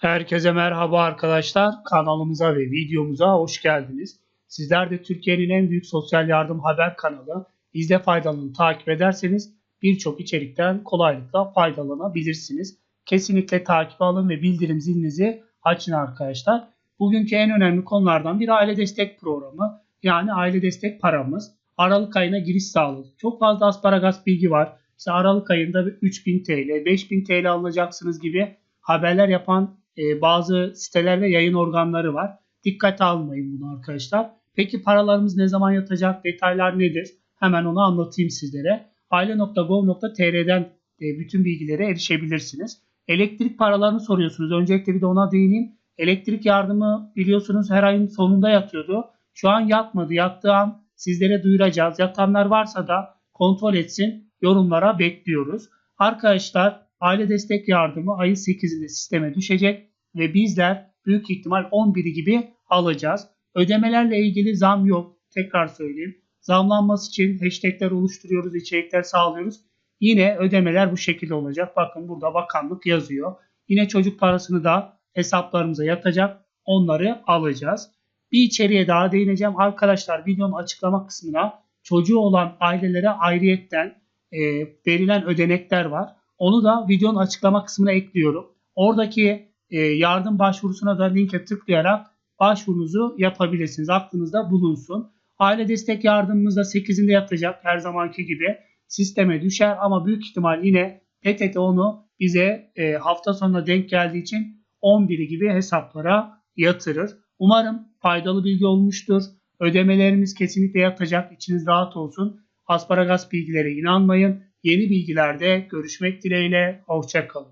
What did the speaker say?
Herkese merhaba arkadaşlar. Kanalımıza ve videomuza hoş geldiniz. Sizler de Türkiye'nin en büyük sosyal yardım haber kanalı İzle Faydalı'nı takip ederseniz birçok içerikten kolaylıkla faydalanabilirsiniz. Kesinlikle takip alın ve bildirim zilinizi açın arkadaşlar. Bugünkü en önemli konulardan biri aile destek programı. Yani aile destek paramız. Aralık ayına giriş sağladık. Çok fazla asparagas bilgi var. İşte Aralık ayında 3000 TL, 5000 TL alacaksınız gibi haberler yapan e, bazı siteler ve yayın organları var. Dikkate almayın bunu arkadaşlar. Peki paralarımız ne zaman yatacak? Detaylar nedir? Hemen onu anlatayım sizlere. aile.gov.tr'den e, bütün bilgilere erişebilirsiniz. Elektrik paralarını soruyorsunuz. Öncelikle bir de ona değineyim. Elektrik yardımı biliyorsunuz her ayın sonunda yatıyordu. Şu an yatmadı. Yattığı an sizlere duyuracağız. Yatanlar varsa da kontrol etsin. Yorumlara bekliyoruz. Arkadaşlar aile destek yardımı ayın 8'inde sisteme düşecek ve bizler büyük ihtimal 11'i gibi alacağız. Ödemelerle ilgili zam yok. Tekrar söyleyeyim. Zamlanması için hashtagler oluşturuyoruz, içerikler sağlıyoruz. Yine ödemeler bu şekilde olacak. Bakın burada bakanlık yazıyor. Yine çocuk parasını da hesaplarımıza yatacak. Onları alacağız. Bir içeriğe daha değineceğim. Arkadaşlar videonun açıklama kısmına çocuğu olan ailelere ayrıyetten e, verilen ödenekler var. Onu da videonun açıklama kısmına ekliyorum. Oradaki e, yardım başvurusuna da linke tıklayarak başvurunuzu yapabilirsiniz. Aklınızda bulunsun. Aile destek yardımımız da 8'inde yatacak her zamanki gibi sisteme düşer ama büyük ihtimal yine PTT onu bize e, hafta sonuna denk geldiği için 11'i gibi hesaplara yatırır. Umarım faydalı bilgi olmuştur. Ödemelerimiz kesinlikle yatacak. İçiniz rahat olsun. Asparagas bilgilere inanmayın. Yeni bilgilerde görüşmek dileğiyle. Hoşçakalın.